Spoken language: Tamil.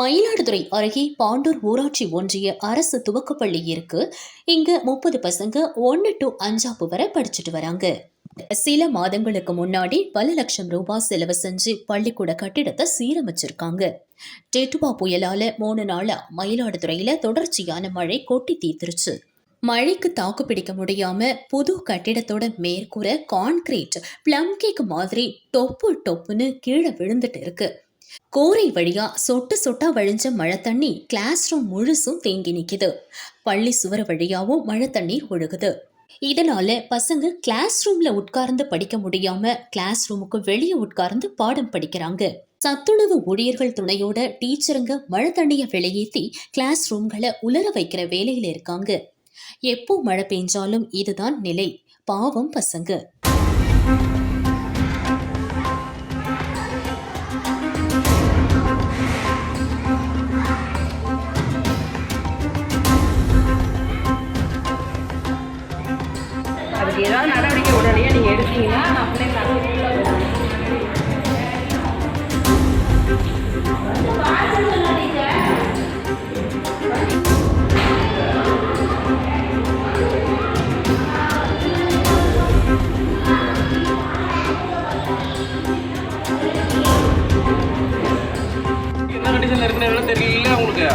மயிலாடுதுறை அருகே பாண்டூர் ஊராட்சி ஒன்றிய அரசு துவக்கப்பள்ளி இருக்கு. இங்க முப்பது பசங்க ஒன்னு டு அஞ்சாப்பு வரை படிச்சுட்டு வராங்க. சில மாதங்களுக்கு முன்னாடி பல லட்சம் ரூபாய் செலவு செஞ்சு பள்ளிக்கூட கட்டிடத்தை சீரமைச்சிருக்காங்க. டெட்டுவா புயலால மூணு நாளா மயிலாடுதுறையில தொடர்ச்சியான மழை கொட்டி தீர்த்துருச்சு. மழைக்கு தாக்கு பிடிக்க முடியாம புது கட்டிடத்தோட மேற்கூற கான்கிரீட் பிளம் கேக் மாதிரி டொப்பு டொப்புன்னு கீழே விழுந்துட்டு இருக்கு. கோரை வழியா சொட்டு சொட்டா வழிஞ்ச மழை தண்ணி கிளாஸ் ரூம் முழுசும் தேங்கி நிக்குது. பள்ளி சுவர் வழியாவும் மழை தண்ணீர் ஒழுகுது. இதனால பசங்க கிளாஸ் ரூம்ல உட்கார்ந்து படிக்க முடியாம கிளாஸ் ரூமுக்கு வெளியே உட்கார்ந்து பாடம் படிக்கிறாங்க. சத்துணவு ஊழியர்கள் துணையோட டீச்சருங்க மழை தண்ணிய வெளியேற்றி கிளாஸ் ரூம்களை உலர வைக்கிற வேலையில இருக்காங்க. எப்போ மழை பெஞ்சாலும் இதுதான் நிலை. பாவம் பசங்க. நடவடிக்கை நீங்கள் எடுத்தீங்கன்னா நான் பிள்ளைங்க என்ன தெரியல உங்களுக்கு